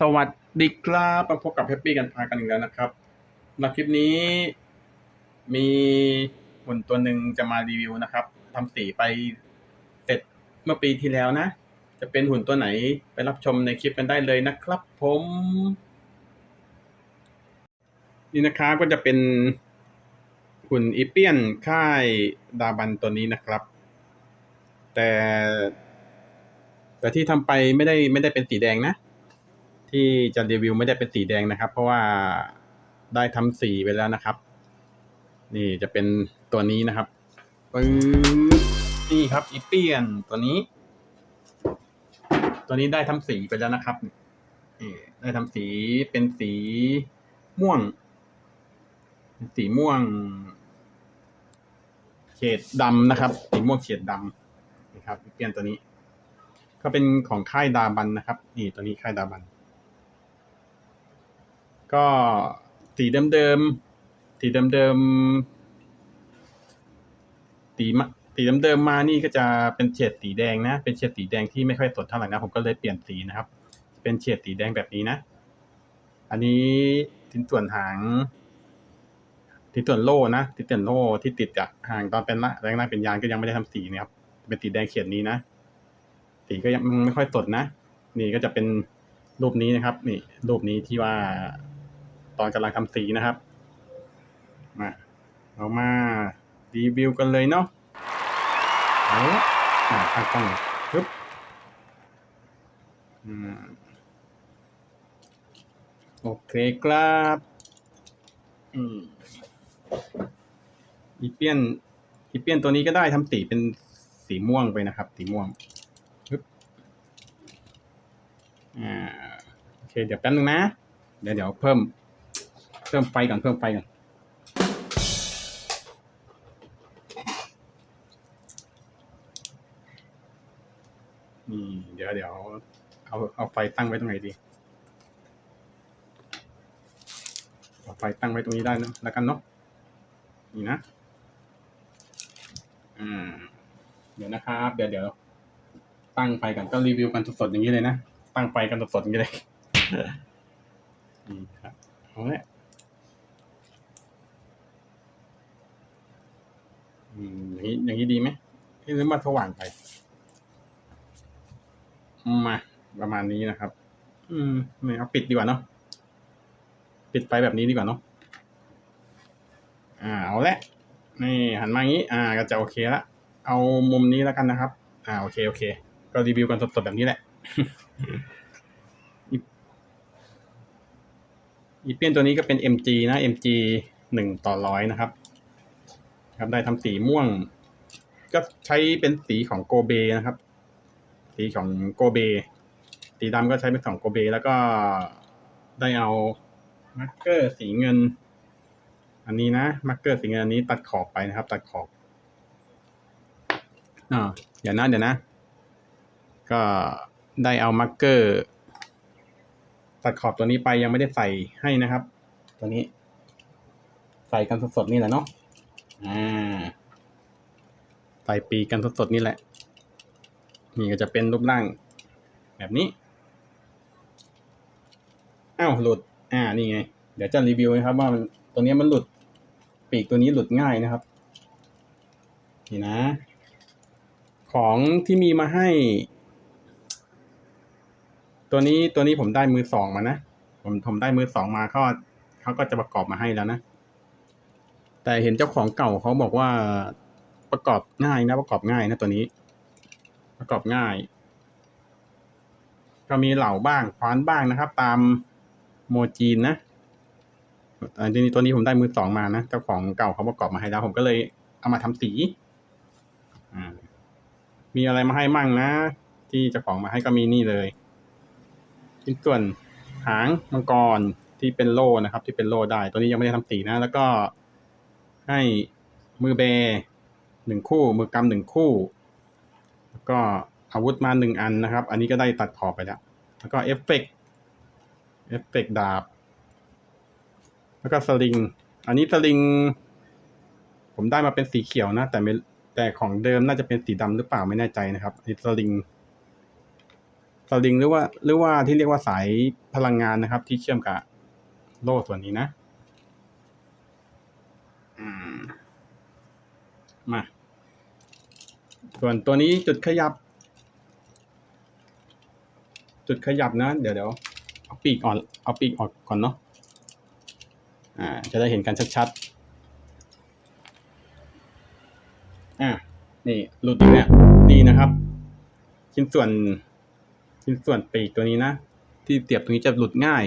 สวัสดีครับมาพบกับแฮปปี้กันพากันอีกแล้วนะครับสำหรับคลิปนี้ มีหุ่นตัวหนึ่งจะมารีวิวนะครับทำสีไปเสร็จเมื่อปีที่แล้วนะ จะเป็นหุ่นตัวไหนไปรับชมในคลิปกันได้เลยนะครับ ผม นี่นะครับก็จะเป็นหุ่นอีเปียนค่ายดาบันตัวนี้นะครับ แต่ แต่ที่ทำไปไม่ได้ไม่ได้เป็นสีแดงนะ ที่จะรีวิวไม่ได้เป็นสีแดงนะครับ เพราะว่าได้ทำสีไปแล้วนะครับ นี่จะเป็นตัวนี้นะครับปึ๊บนี่ครับอีเปียนตัวนี้ ตัวนี้ได้ทำสีไปแล้วนะครับนี่ได้ทำสีเป็นสีม่วง สีม่วง เฉดดำนะครับ สีม่วงเฉดดำนะครับอีเปียนตัวนี้ ก็เป็นของค่ายดาบันนะครับ นี่ตัวนี้ค่ายดาบัน ก็สีเดิมๆสีเดิมๆสีมาสีเดิมๆมานี่ก็จะเป็นเฉดสีแดงนะ เป็นเฉดสีแดงที่ไม่ค่อยสดเท่าไหร่นะผมก็เลยเปลี่ยนสีนะครับ เป็นเฉดสีแดงแบบนี้นะ อันนี้ทิ้นส่วนหางทิ้นส่วนโล่นะทิ้นส่วนโล่ที่ติดจากหางตอนเป็นละแรงหน้าเป็นยางก็ยังไม่ได้ทำสีนะครับ เป็นสีแดงเขียนนี้นะ สีก็ยังไม่ค่อยสดนะ นี่ก็จะเป็นรูปนี้นะครับ นี่รูปนี้ที่ว่า ตอนกำลังทำสีนะครับมาเรามารีวิวกันเลยเนาะเอาละอ่าตั้งกล้องปึ๊บโอเคครับอีเปียนอีเปียนตัวนี้ก็ได้ทำสีเป็นสีม่วงไปนะครับ สีม่วงปึ๊บอ่าโอเค เดี๋ยวแป๊บนึงนะ เดี๋ยวเดี๋ยวเพิ่ม เพิ่มไฟก่อนเพิ่มไฟก่อนนี่เดี๋ยวเดี๋ยวเอาเอาไฟตั้งไว้ตรงไหนดีเอาไฟตั้งไว้ตรงนี้ได้นะแล้วกันเนาะนี่นะอ่าเดี๋ยวนะครับ เดี๋ยวเดี๋ยวตั้งไฟกันก็รีวิวกันสดๆอย่างนี้เลยนะตั้งไฟกันสดๆอย่างนี้เลยนี่ครับเอาละ อืมอย่างนี้อย่างนี้ดีไหมที่นึกว่าสว่างไป มาประมาณนี้นะครับ อืมไม่เอาปิดดีกว่าเนาะปิดไฟแบบนี้ดีกว่าเนาะอ่าเอาละนี่หันมาอย่างนี้ อ่า ก็จะโอเคละเอามุมนี้แล้วกันนะครับ อ่าโอเคโอเค ก็รีวิวกันสดๆแบบนี้แหละอีอีเปียนตัวนี้ก็เป็น MG นะ MG หนึ่งต่อร้อยนะครับ ครับได้ทำสีม่วง ก็ใช้เป็นสีของโกเบนะครับ สีของโกเบ สีดำก็ใช้เป็นของโกเบ แล้วก็ได้เอามาร์กเกอร์สีเงิน อันนี้นะมาร์กเกอร์สีเงินอันนี้ตัดขอบไปนะครับ ตัดขอบอ่าเดี๋ยวนะเดี๋ยวนะ ก็ได้เอามาร์กเกอร์ตัดขอบตัวนี้ไปยังไม่ได้ใส่ให้นะครับ ตัวนี้ ใส่กันสดๆนี่แหละเนาะ อ่าใส่ปีกันสดๆนี่แหละ นี่ก็จะเป็นรูปร่าง แบบนี้ อ้าวหลุด อ่า นี่ไง เดี๋ยวจะรีวิวนะครับ ว่ามันตัวนี้มันหลุด ปีกตัวนี้หลุดง่ายนะครับ นี่นะ ของที่มีมาให้ ตัวนี้ตัวนี้ผมได้มือสองมานะ ผมผมได้มือสองมาเขาเขาก็จะประกอบมาให้แล้วนะ แต่เห็นเจ้าของเก่าเขาบอกว่าประกอบง่ายนะประกอบง่ายนะตัวนี้ ประกอบง่าย ก็มีเหล่าบ้างควานบ้างนะครับ ตามโมจีนนะอันนี้ตัวนี้ผมได้มือสองมานะเจ้าของเก่าเขาประกอบมาให้แล้วผมก็เลยเอามาทำสีมีอะไรมาให้มั่งนะ ที่เจ้าของมาให้ก็มีนี่เลยชิ้นส่วนหางมังกรที่เป็นโล่นะครับ ที่เป็นโล่ได้ ตัวนี้ยังไม่ได้ทำสีนะ แล้วก็ ให้มือเบหนึ่งคู่ มือกำหนึ่งคู่ แล้วก็อาวุธมาหนึ่งอันนะครับ อันนี้ก็ได้ตัดขอบไปแล้ว แล้วก็เอฟเฟกต์เอฟเฟกต์ดาบ แล้วก็สลิง อันนี้สลิง ผมได้มาเป็นสีเขียวนะ แต่ไม่แต่ของเดิมน่าจะเป็นสีดำหรือเปล่าไม่แน่ใจนะครับอันนี้สลิงสลิงหรือว่าหรือว่าที่เรียกว่าสายพลังงานนะครับ ที่เชื่อมกับโล่ส่วนนี้นะ มา ส่วนตัวนี้จุดขยับ จุดขยับนะ เดี๋ยวเดี๋ยวเอาปีกออนเอาปีกออกก่อนเนาะอ่า จะได้เห็นกันชัดๆ อ่านี่หลุดอีกเนี่ยนี่นะครับ ชิ้นส่วนชิ้นส่วนปีกตัวนี้นะ ที่เสียบตรงนี้จะหลุดง่าย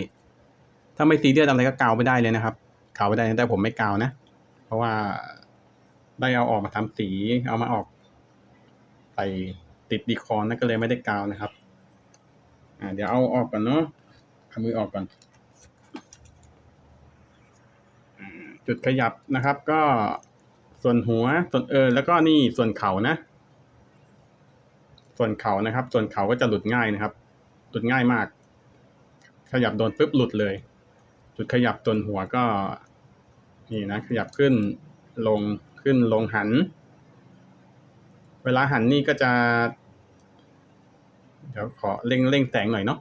ถ้าไม่ซีเรียสอะไรก็กาวไปได้เลยนะครับกาวไปได้แต่ผมไม่กาวนะ เพราะว่าได้เอาออกมาทำสี เอามาออกใส่ติดดีคอนนะก็เลยไม่ได้กาวนะครับ อ่า เดี๋ยวเอาออกก่อนเนาะเอามือออกก่อน จุดขยับนะครับ ก็ส่วนหัวส่วนเออ แล้วก็นี่ส่วนเข่านะ ส่วนเข่านะครับ ส่วนเข่าก็จะหลุดง่ายนะครับ หลุดง่ายมาก ขยับโดนปุ๊บหลุดเลย จุดขยับส่วนหัวก็ นี่นะขยับขึ้นลงขึ้นลงหัน เวลาหันนี่ก็จะ เดี๋ยวขอเร่งเร่งแสงหน่อยเนาะ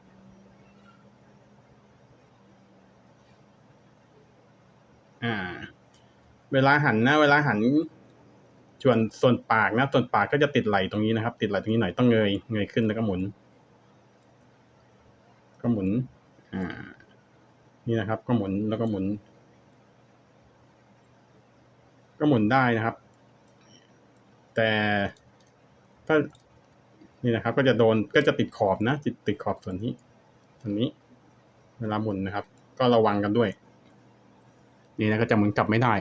อ่า เวลาหันนะ เวลาหันส่วนส่วนปากนะส่วนปากก็จะติดไหลตรงนี้นะครับ ติดไหลตรงนี้หน่อยต้องเงยเงยขึ้นแล้วก็หมุน ก็หมุน อ่า นี่นะครับ ก็หมุนแล้วก็หมุน ก็หมุนได้นะครับ แต่ถ้านี่นะครับ ก็จะโดนก็จะติดขอบนะติดติดขอบส่วนนี้ส่วนนี้ เวลาหมุนนะครับ ก็ระวังกันด้วย นี่นะก็จะหมุนกลับไม่ได้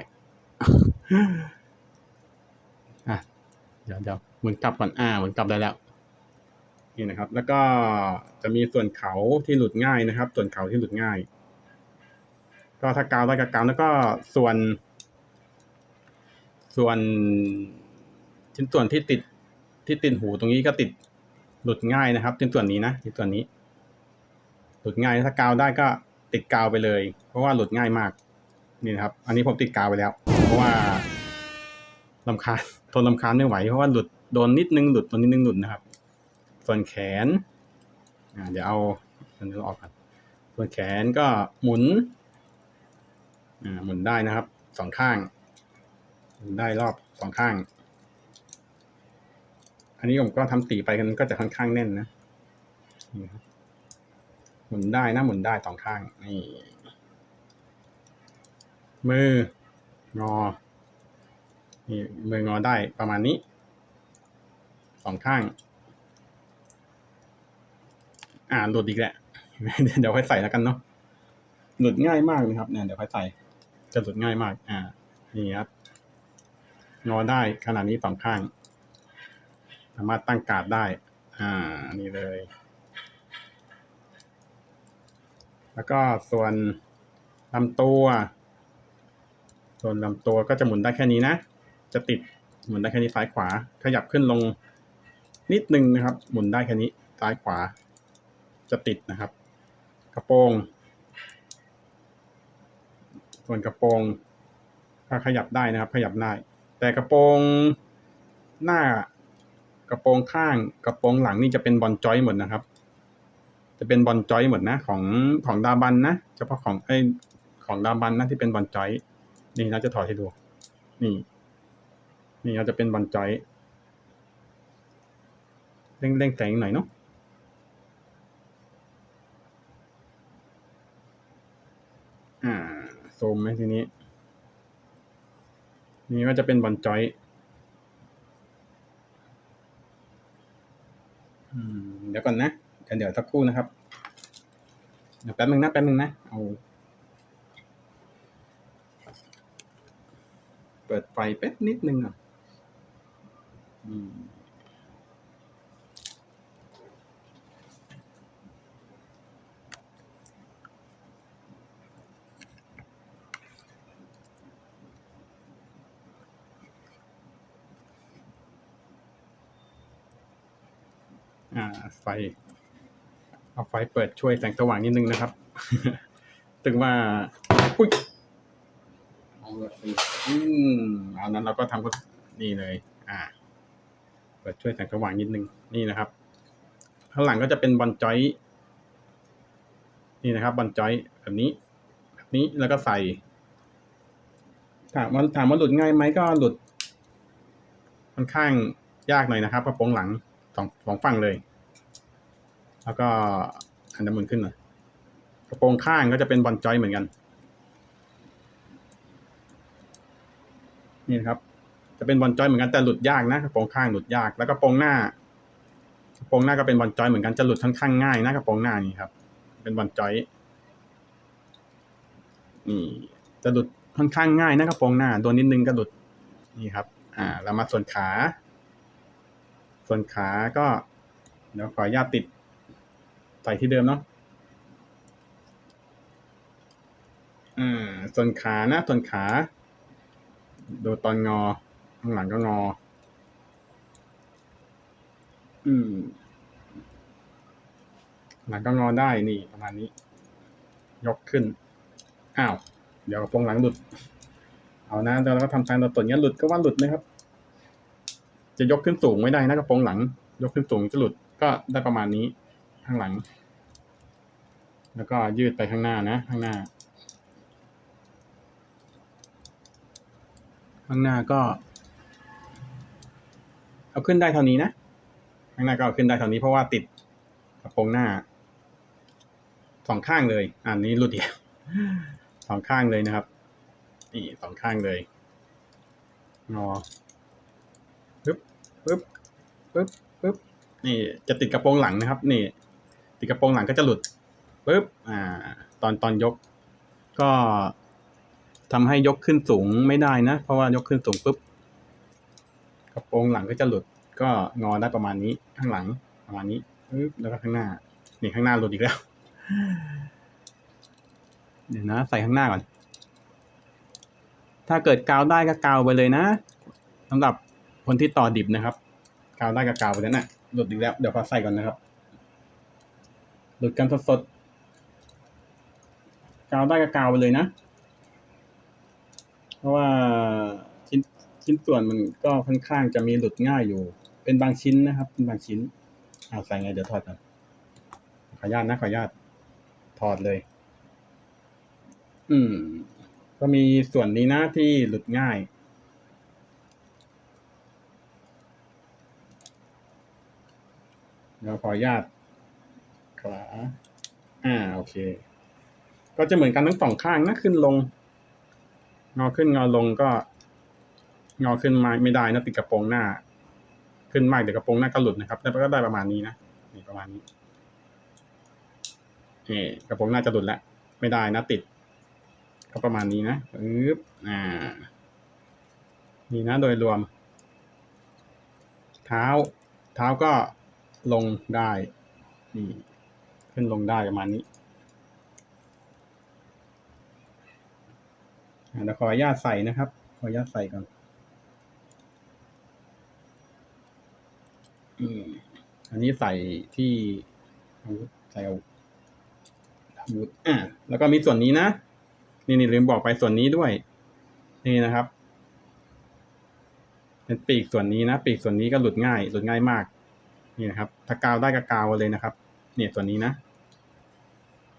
อะเดี๋ยวเดี๋ยวหมุนกลับก่อนอ่าหมุนกลับได้แล้วนี่นะครับ แล้วก็จะมีส่วนเขาที่หลุดง่ายนะครับ ส่วนเขาที่หลุดง่าย ก็ถ้ากาวได้ก็กาวแล้วก็ส่วน ส่วนชิ้นส่วนที่ติดที่ติดหูตรงนี้ก็ติดหลุดง่ายนะครับชิ้นส่วนนี้นะชิ้นส่วนนี้ หลุดง่ายถ้ากาวได้ก็ติดกาวไปเลย เพราะว่าหลุดง่ายมากนี่นะครับ อันนี้ผมติดกาวไปแล้ว เพราะว่าลำคาญทนลำคาญไม่ไหวเพราะว่าหลุดโดนนิดนึงหลุดโดนนิดนึงหลุดนะครับ ส่วนแขนเดี๋ยวเอาอันนี้ออกก่อนส่วนแขนก็หมุนหมุนได้นะครับสองข้าง ได้รอบสองข้าง อันนี้ผมก็ทำสีไปกันก็จะค่อนข้างแน่นนะหมุนได้นะหมุนได้สองข้างนี่มืองอนี่มืองอได้ประมาณนี้สองข้าง อ่าหลุดอีกแหละ เดี๋ยวค่อยใส่แล้วกันเนาะหลุดง่ายมากนะครับเนี่ยเดี๋ยวค่อยใส่จะหลุดง่ายมาก อ่านี่ครับ งอได้ขนาดนี้สองข้าง สามารถตั้งการ์ดได้ อ่า นี่เลย แล้วก็ส่วนลำตัว ส่วนลำตัวก็จะหมุนได้แค่นี้นะ จะติดหมุนได้แค่นี้ซ้ายขวา ขยับขึ้นลงนิดนึงนะครับ หมุนได้แค่นี้ซ้ายขวา จะติดนะครับ กระโปรง ส่วนกระโปรงก็ขยับได้นะครับ ขยับได้ แต่กระโปรงหน้ากระโปรงข้างกระโปรงหลังนี่จะเป็นบอลจอยหมดนะครับ จะเป็นบอลจอยหมดนะ ของของดาบันนะเฉพาะของไอของดาบันนะที่เป็นบอลจอยนี่เราจะถอดให้ดู นี่ นี่เราจะเป็นบอลจอยเร่งเร่งแสงหน่อยเนาะอ่าโซมไหมทีนี้ นี่ก็จะเป็นบอลจอยเดี๋ยวก่อนนะเดี๋ยวเดี๋ยวสักครู่นะครับเดี๋ยวแป๊บนึงนะแป๊บนึงนะเอาเปิดไฟแป๊บนิดนึงอะอืม อ่า ไฟ เอาไฟเปิดช่วยแสงสว่างนิดนึงนะครับ ถึงว่า อุ้ยเอาละอืมเอานั้นเราก็ทำก็นี่เลย อ่า เปิดช่วยแสงสว่างนิดนึง นี่นะครับข้างหลังก็จะเป็นบอลจอย นี่นะครับบอลจอยแบบนี้ แบบนี้แล้วก็ใส่ ถามว่าถามว่าหลุดง่ายไหมก็หลุดค่อนข้างยากหน่อยนะครับกระโปรงหลังสองสองฝั่งเลย แล้วก็อันดำมืนขึ้นหน่อยกระโปรงข้างก็จะเป็นบอลจอยเหมือนกัน นี่นะครับ จะเป็นบอลจอยเหมือนกันแต่หลุดยากนะกระโปรงข้างหลุดยาก แล้วกระโปรงหน้ากระโปรงหน้าก็เป็นบอลจอยเหมือนกันจะหลุดค่อนข้างง่ายนะกระโปรงหน้านี่ครับ เป็นบอลจอยนี่จะหลุดค่อนข้างง่ายนะกระโปรงหน้าโดนนิดนึงก็หลุดนี่ครับ อ่า เรามาส่วนขา ส่วนขาก็เดี๋ยวขออนุญาตติด ใส่ที่เดิมเนาะอ่าส่วนขานะ ส่วนขา ดูตอนงอ ข้างหลังก็งอ อืม หลังก็งอได้นี่ประมาณนี้ ยกขึ้น อ้าว เดี๋ยวกระโปรงหลังหลุด เอานะแล้วเราก็ทำทางตัวตนเนี้ยหลุดก็ว่าหลุดนะครับ จะยกขึ้นสูงไม่ได้นะกระโปรงหลัง ยกขึ้นสูงจะหลุดก็ได้ประมาณนี้ ข้างหลัง แล้วก็ยืดไปข้างหน้านะข้างหน้า ข้างหน้าก็ เอาขึ้นได้เท่านี้นะข้างหน้าก็เอาขึ้นได้เท่านี้เพราะว่าติดกระโปรงหน้าสองข้างเลยอันนี้หลุดอีกสองข้างเลยนะครับ นี่สองข้างเลยงอปึ๊บปึ๊บปึ๊บปึ๊บนี่จะติดกระโปรงหลังนะครับ นี่ ติดกระโปรงหลังก็จะหลุดปึ๊บอ่า ตอนตอนยก ก็ทำให้ยกขึ้นสูงไม่ได้นะ เพราะว่ายกขึ้นสูงปุ๊บกระโปรงหลังก็จะหลุด ก็งอได้ประมาณนี้ข้างหลังประมาณนี้ปึ๊บแล้วก็ข้างหน้านี่ข้างหน้าหลุดอีกแล้ว เดี๋ยวนะ ใส่ข้างหน้าก่อน ถ้าเกิดกาวได้ก็กาวไปเลยนะสำหรับคนที่ต่อดิบนะครับ กาวได้ก็กาวไปแล้วนะ่ะหลุดอีกแล้ว เดี๋ยวขอใส่ก่อนนะครับ หลุดกันสดๆกาวได้ก็กาวไปเลยนะ เพราะว่าชิ้นชิ้นส่วนมันก็ค่อนข้างจะมีหลุดง่ายอยู่ เป็นบางชิ้นนะครับ เป็นบางชิ้นเอาใส่ไงเดี๋ยวถอดก่อนขออนุญาตนะขออนุญาตถอดเลย อืม ก็มีส่วนนี้นะที่หลุดง่ายเดี๋ยวขออนุญาต ขวา อ่า โอเค ก็จะเหมือนกันทั้งสองข้างนะขึ้นลง งอขึ้นงอลงก็ งอขึ้นมาไม่ได้นะติดกระโปรงหน้า ขึ้นมากเดี๋ยวกระโปรงหน้าก็หลุดนะครับ แล้วก็ได้ประมาณนี้นะ นี่ประมาณนี้นี่กระโปรงหน้าจะหลุดแล้วไม่ได้นะติด ก็ประมาณนี้นะปึ๊บอ่า นี่นะโดยรวม เท้า เท้าก็ลงได้นี่ ขึ้นลงได้ประมาณนี้อ่าเดี๋ยวขออนุญาตใส่นะครับ ขออนุญาตใส่ก่อนอันนี้ใส่ที่ใส่อาวุธอาวุธอ่าแล้วก็มีส่วนนี้นะ นี่นี่ลืมบอกไปส่วนนี้ด้วย นี่นะครับ เป็นปีกส่วนนี้นะ ปีกส่วนนี้ก็หลุดง่าย หลุดง่ายมาก นี่นะครับ ถ้ากาวได้ก็กาวเลยนะครับ เนี่ยส่วนนี้นะ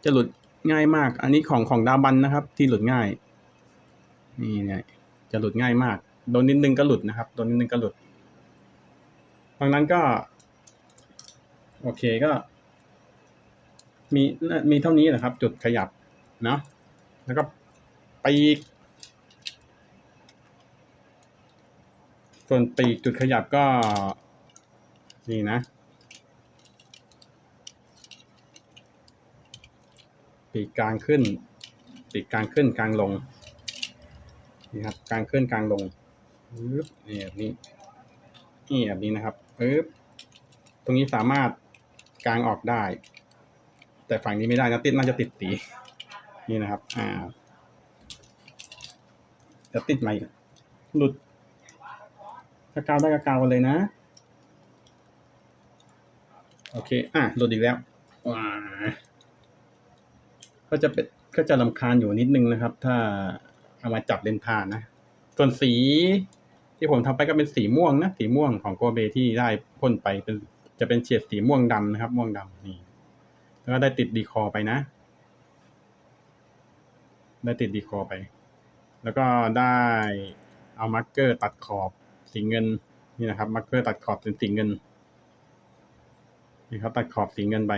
จะหลุดง่ายมาก อันนี้ของของดาบันนะครับ ที่หลุดง่าย นี่เนี่ยจะหลุดง่ายมาก โดนนิดนึงก็หลุดนะครับ โดนนิดนึงก็หลุดดังนั้นก็ โอเคก็ มีมีเท่านี้แหละครับ จุดขยับเนาะแล้วก็ปีกส่วนปีกจุดขยับก็ นี่นะ ปีกกลางขึ้น ปีกกลางขึ้นกลางลงนี่ครับกลางขึ้นกลางลงปึ๊บนี่แบบนี้นี่แบบนี้นะครับปึ๊บตรงนี้สามารถกลางออกได้ แต่ฝั่งนี้ไม่ได้นะติดน่าจะติดตีนี่นะครับ อ่า จะติดไหมหลุดถ้ากาวได้ก็กาวกันเลยนะ โอเค อะหลุดอีกแล้วว้า ก็จะเป็นก็จะลำคาญอยู่นิดนึงนะครับ ถ้าเอามาจับเลนทานนะ ส่วนสีที่ผมทำไปก็เป็นสีม่วงนะ สีม่วงของโกเบที่ได้พ่นไปเป็นจะเป็นเฉดสีม่วงดำนะครับ ม่วงดำนี่ แล้วก็ได้ติดดีคอไปนะ ได้ติดดีคอไป แล้วก็ได้เอามาร์กเกอร์ตัดขอบสีเงินนี่นะครับมาร์กเกอร์ตัดขอบเป็นสีเงินนี่ครับตัดขอบสีเงินไป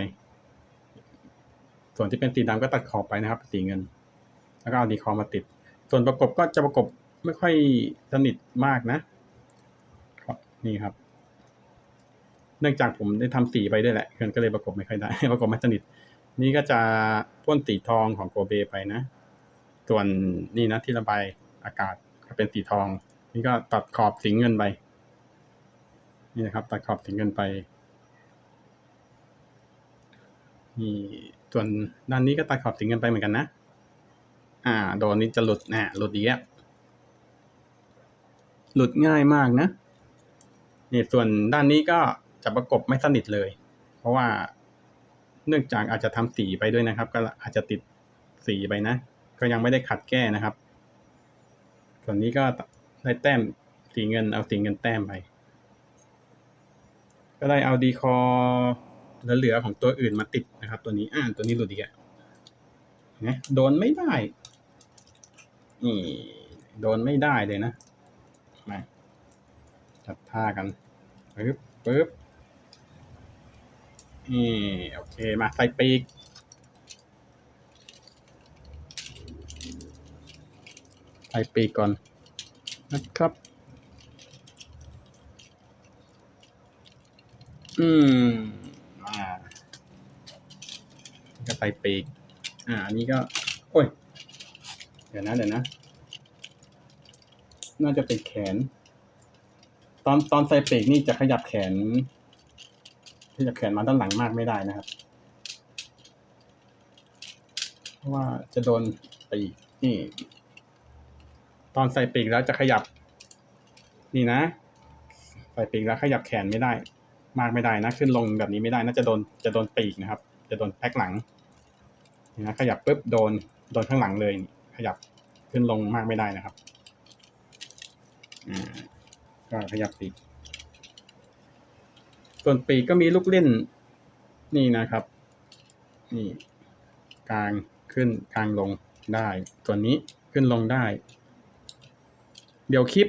ส่วนที่เป็นสีดำก็ตัดขอบไปนะครับ สีเงิน แล้วก็เอาดีคอมาติด ส่วนประกบก็จะประกบไม่ค่อยสนิทมากนะนี่ครับ เนื่องจากผมได้ทำสีไปด้วยแหละมันก็เลยประกบไม่ค่อยได้ ประกบไม่สนิท นี่ก็จะพ่นสีทองของโกเบไปนะ ส่วนนี่นะที่ระบายอากาศก็เป็นสีทอง นี่ก็ตัดขอบสีเงินไปนี่นะครับตัดขอบสีเงินไปนี่ ส่วนด้านนี้ก็ตัดขอบสีเงินไปเหมือนกันนะ อ่า โดนนี้จะหลุดนะหลุดอีกแล้วหลุดง่ายมากนะนี่ส่วนด้านนี้ก็จะประกบไม่สนิทเลย เพราะว่าเนื่องจากอาจจะทำสีไปด้วยนะครับ ก็อาจจะติดสีไปนะ ก็ยังไม่ได้ขัดแก้นะครับ ส่วนนี้ก็ได้แต้มสีเงินเอาสีเงินแต้มไป ก็ได้เอาดีคอ แล้วเหลือของตัวอื่นมาติดนะครับ ตัวนี้อ่าตัวนี้หลุดอีกแล้วนะโดนไม่ได้ นี่ โดนไม่ได้เลยนะมาจัดท่ากันปึ๊บปึ๊บนี่โอเคมาใส่ปีกใส่ปีกก่อนนะครับอืม ก็ใส่ปีก อ่า อันนี้ก็ โอ้ย เดี๋ยวนะ เดี๋ยวนะ น่าจะเป็นแขน ตอนตอนใส่ปีกนี่จะขยับแขน ขยับแขนมาด้านหลังมากไม่ได้นะครับ เพราะว่าจะโดนปีกนี่ ตอนใส่ปีกแล้วจะขยับ นี่นะ ใส่ปีกแล้วขยับแขนไม่ได้ มากไม่ได้นะ ขึ้นลงแบบนี้ไม่ได้ น่าจะโดน จะโดนปีกนะครับ จะโดนแพ็คหลังนะขยับปุ๊บโดนโดนข้างหลังเลย ขยับขึ้นลงมากไม่ได้นะครับก็ขยับปีกส่วนปีกก็มีลูกเล่นนี่นะครับ นี่กลางขึ้นกลางลงได้ส่วนนี้ขึ้นลงได้ เดี๋ยวคลิป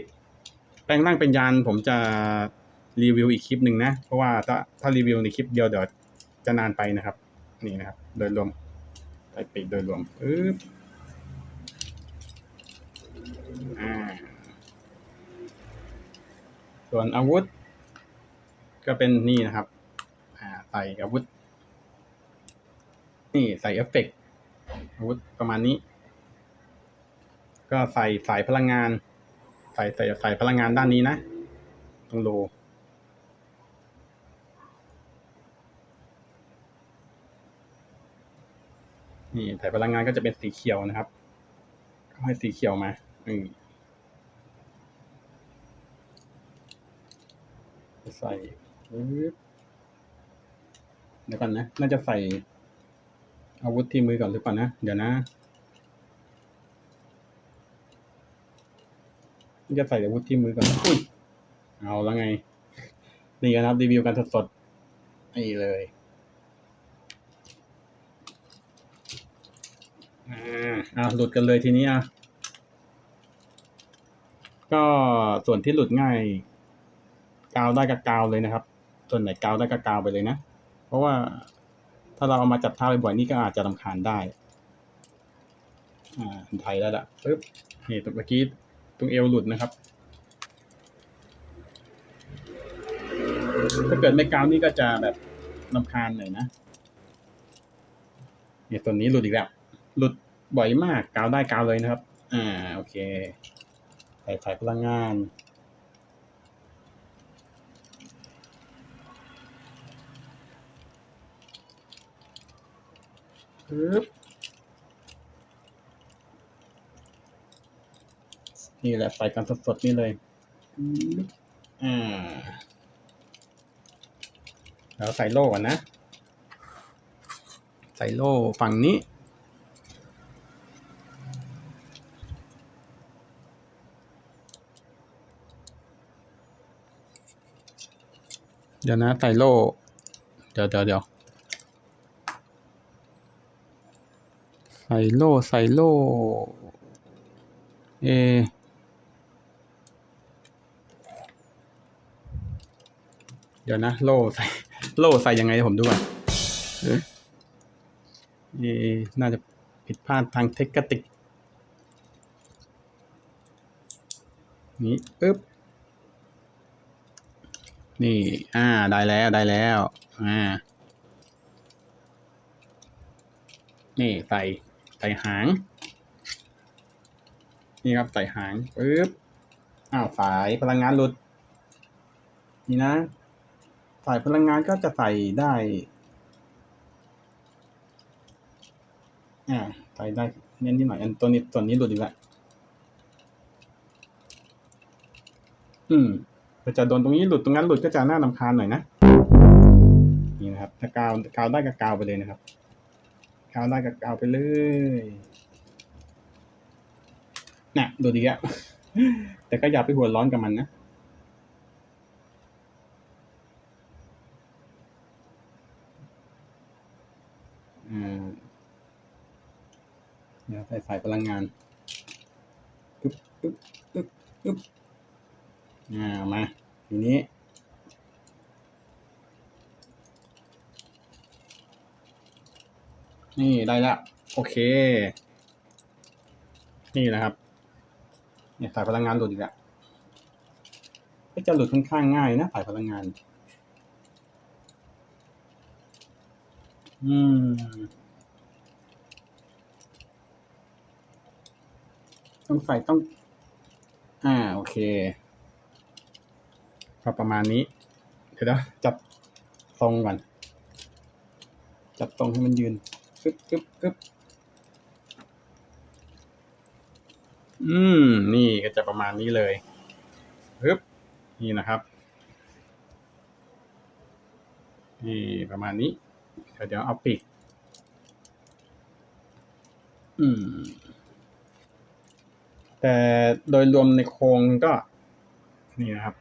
แปลงร่างเป็นยานผมจะรีวิวอีกคลิปหนึ่งนะ เพราะว่าถ้าถ้ารีวิวในคลิปเดียวเดี๋ยวจะนานไปนะครับ นี่นะครับ โดยรวมใส่ปีกโดยรวมปึ๊บส่วนอาวุธ ก็เป็นนี่นะครับใส่อาวุธ นี่ใส่เอฟเฟกต์อาวุธประมาณนี้ ก็ใส่สายพลังงาน ใส่ใส่ใส่พลังงานด้านนี้นะ ตรงโล นี่สายพลังงานก็จะเป็นสีเขียวนะครับก็ให้สีเขียวมาอืมใส่เดี๋ยวก่อนนะ น่าจะใส่อาวุธที่มือก่อนหรือเปล่านะ เดี๋ยวนะน่าจะใส่อาวุธที่มือก่อนอุ้ย เอาแล้วไง นี่นะครับรีวิวกันสดๆนี่เลย อ่าหลุดกันเลยทีนี้อะก็ส่วนที่หลุดง่าย กาวได้กับกาวเลยนะครับ ส่วนไหนกาวได้กับกาวไปเลยนะ เพราะว่าถ้าเราเอามาจับท่าบ่อยๆนี่ก็อาจจะรำคาญได้ อ่าไทยแล้วล่ะปึ๊บนี่ตรงเมื่อกี้ตรงเอวหลุดนะครับ ถ้าเกิดไม่กาวนี่ก็จะแบบรำคาญหน่อยนะเนี่ยตัวนี้หลุดอีกแล้ว หลุด บ่อยมากกาวได้กาวเลยนะครับ อ่าโอเคใส่สายพลังงานปึ๊บนี่แหละใส่กันสดๆนี่เลยปึ๊บอ่าแล้วใส่โล่ก่อนนะ ใส่โล่ฝั่งนี้ เดี๋ยวนะใส่โล่เดี๋ยวเดี๋ยวเดี๋ยวใส่โล่ใส่โล่เอเดี๋ยวนะ โล่ใส่โล่ใส่ยังไงผมดูก่อนเอน่าจะผิดพลาดทางเทคนิคนี้ปึ๊บ นี่ อ่า ได้แล้วได้แล้ว อ่า นี่ใส่ใส่หาง นี่ครับใส่หางปึ๊บ อ้าวสายพลังงานหลุด นี่นะ สายพลังงานก็จะใส่ได้ อ่า ใส่ได้เน้นที่หน่อย อันตัวนี้ส่วนนี้หลุดอีกแล้วอืม ก็จะโดนตรงนี้หลุดตรงนั้นหลุดก็จะน่านำคาญหน่อยนะนี่นะครับถ้ากาวกาวได้ก็กาวไปเลยนะครับกาวได้ก็กาวไปเลยน่ะหลุดอีกแล้วแต่ก็อย่าไปหัวร้อนกับมันนะอ่าเดี๋ยวใส่สายพลังงานปึ๊บปึ๊บปึ๊บปึ๊บ อ่ามาทีนี้ นี่ได้แล้วโอเค นี่นะครับเนี่ยสายพลังงานหลุดอีกแล้วก็จะหลุดค่อนข้างง่ายนะสายพลังงาน อืมต้องใส่ต้อง อ่า โอเค ก็ประมาณนี้ เดี๋ยวจับทรงก่อน จับตรงให้มันยืนกึ๊บกึ๊บกึ๊บอืม นี่ก็จะประมาณนี้เลยปึ๊บนี่นะครับ นี่ประมาณนี้ เดี๋ยวเดี๋ยวเอาปีกอืม แต่โดยรวมในโครงก็ นี่นะครับ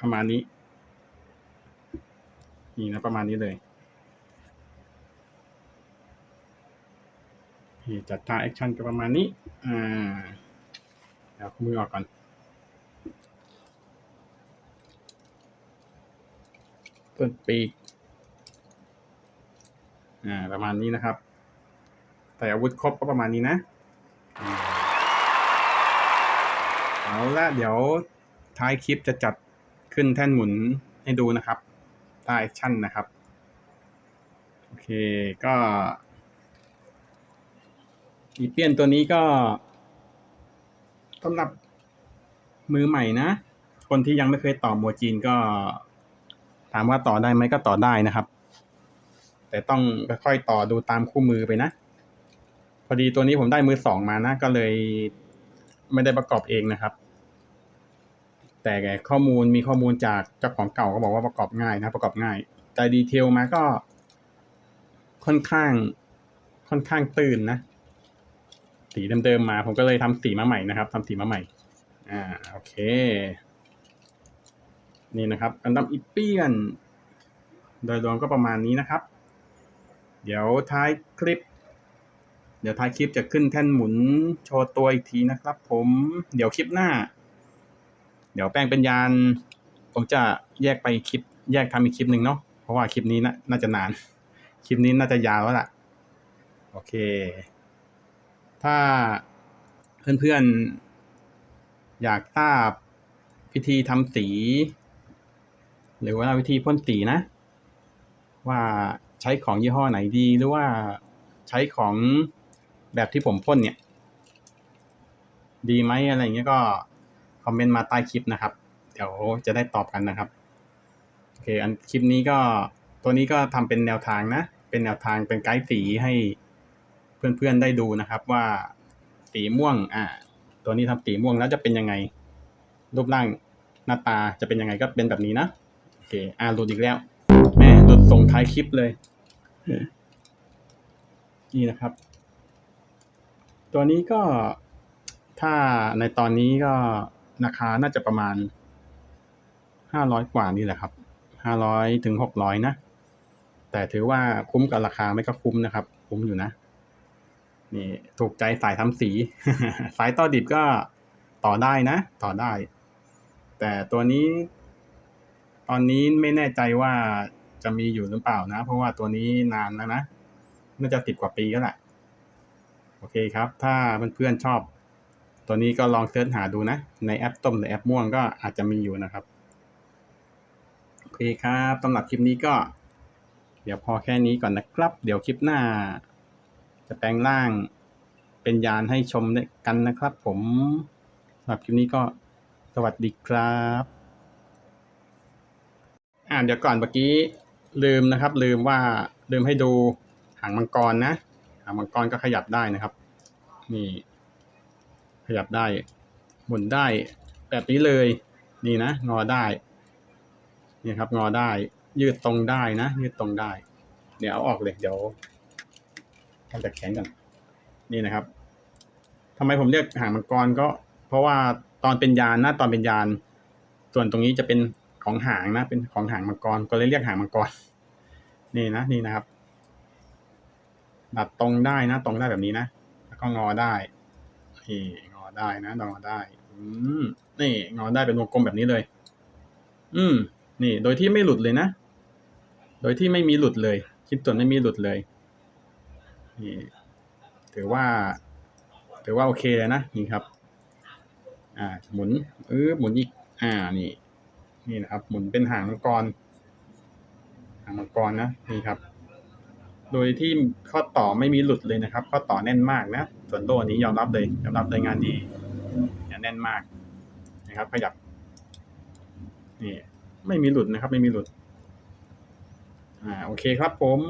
ประมาณนี้ นี่นะประมาณนี้เลยจัดท่าแอคชั่นก็ประมาณนี้อ่าเดี๋ยวมือออกก่อนต้นปีกอ่าประมาณนี้นะครับใส่อาวุธครบก็ประมาณนี้นะเอาละเดี๋ยวท้ายคลิปจะจัด ขึ้นแท่นหมุนให้ดูนะครับท่าแอคชั่นนะครับ โอเคก็อีเปียนตัวนี้ก็สำหรับมือใหม่นะ คนที่ยังไม่เคยต่อมัวจีนก็ ถามว่าต่อได้ไหมก็ต่อได้นะครับ แต่ต้องค่อยๆต่อดูตามคู่มือไปนะ พอดีตัวนี้ผมได้มือสองมานะ ก็เลยไม่ได้ประกอบเองนะครับ แต่ข้อมูลมีข้อมูลจากเจ้าของเก่าก็บอกว่าประกอบง่ายนะประกอบง่าย แต่ดีเทลมาก็ ค่อนข้าง ค่อนข้างตื่นนะสีเดิมๆมา ผมก็เลยทำสีมาใหม่นะครับทำสีมาใหม่ อ่าโอเค นี่นะครับอันดับอีเปียน โดยรวมก็ประมาณนี้นะครับ เดี๋ยวท้ายคลิปเดี๋ยวท้ายคลิปจะขึ้นแท่นหมุนโชว์ตัวอีกทีนะครับผม เดี๋ยวคลิปหน้า เดี๋ยวแป้งเป็นยาน ผมจะแยกไปคลิป แยกทำอีกคลิปหนึ่งเนาะเพราะว่าคลิปนี้น่าจะนาน คลิปนี้น่าจะยาวแล้วล่ะ โอเค ถ้าเพื่อนๆ อยากทราบวิธีทำสี หรือว่าวิธีพ่นสีนะ ว่าใช้ของยี่ห้อไหนดีหรือว่าใช้ของแบบที่ผมพ่นเนี่ย ดีไหมอะไรเงี้ยก็ คอมเมนต์มาใต้คลิปนะครับ เดี๋ยวจะได้ตอบกันนะครับโอเคอันคลิปนี้ก็ตัวนี้ก็ทำเป็นแนวทางนะ เป็นแนวทางเป็นไกด์สีให้เพื่อนๆได้ดูนะครับว่าสีม่วงอ่าตัวนี้ทำสีม่วงแล้วจะเป็นยังไง รูปร่างหน้าตาจะเป็นยังไงก็เป็นแบบนี้นะโอเคอ่าหลุดอีกแล้วแม่หลุดส่งท้ายคลิปเลยนี่นะครับ ตัวนี้ก็ถ้าในตอนนี้ก็ ราคาน่าจะประมาณห้าร้อยกว่านี่แหละครับห้าร้อยถึงหกร้อยนะ แต่ถือว่าคุ้มกับราคาไม่ก็คุ้มนะครับ คุ้มอยู่นะ นี่ถูกใจสายทำสี สายต่อดิบก็ต่อได้นะ ต่อได้ แต่ตัวนี้ ตอนนี้ไม่แน่ใจว่าจะมีอยู่หรือเปล่านะ เพราะว่าตัวนี้นานแล้วนะน่าจะสิบกว่าปีก็แหละโอเคครับ ถ้าเพื่อนๆชอบ ตัวนี้ก็ลองเสิร์ชหาดูนะ ในแอปต้มหรือแอปม่วงก็อาจจะมีอยู่นะครับ โอเคครับสำหรับคลิปนี้ก็ เดี๋ยวพอแค่นี้ก่อนนะครับ เดี๋ยวคลิปหน้า จะแปลงร่างเป็นยานให้ชมกันนะครับ ผมสำหรับคลิปนี้ก็สวัสดีครับอ่าเดี๋ยวก่อนเมื่อกี้ลืมนะครับ ลืมว่าลืมให้ดูหางมังกรนะหางมังกรก็ขยับได้นะครับ นี่ ขยับได้ หมุนได้ แบบนี้เลย นี่นะ งอได้ นี่ครับ งอได้ ยืดตรงได้นะ ยืดตรงได้ เดี๋ยวเอาออกเลย เดี๋ยวทำจากแขนก่อน นี่นะครับทำไมผมเรียกหางมังกรก็ เพราะว่าตอนเป็นยานนะตอนเป็นยาน ส่วนตรงนี้จะเป็นของหางนะ เป็นของหางมังกร ก็เลยเรียกหางมังกร นี่นะ นี่นะครับดัดตรงได้นะ ตรงได้แบบนี้นะ แล้วก็งอได้นี่ อได้นะงอได้ อืมนี่งอได้เป็นวงกลมแบบนี้เลย อืม นี่ โดยที่ไม่หลุดเลยนะ โดยที่ไม่มีหลุดเลย คลิปส่วนไม่มีหลุดเลย นี่ ถือว่า ถือว่าโอเคเลยนะ นี่ครับ อ่า หมุนเออหมุนอีก อ่า นี่ นี่นะครับ หมุนเป็นหางมังกร หางมังกรนะ นี่ครับ โดยที่ข้อต่อไม่มีหลุดเลยนะครับ ข้อต่อแน่นมากนะ ส่วนโล่นี้ยอมรับเลยยอมรับเลยงานดีเนี่ยแน่นมากนะครับขยับนี่ไม่มีหลุดนะครับ ไม่มีหลุด อ่าโอเคครับผม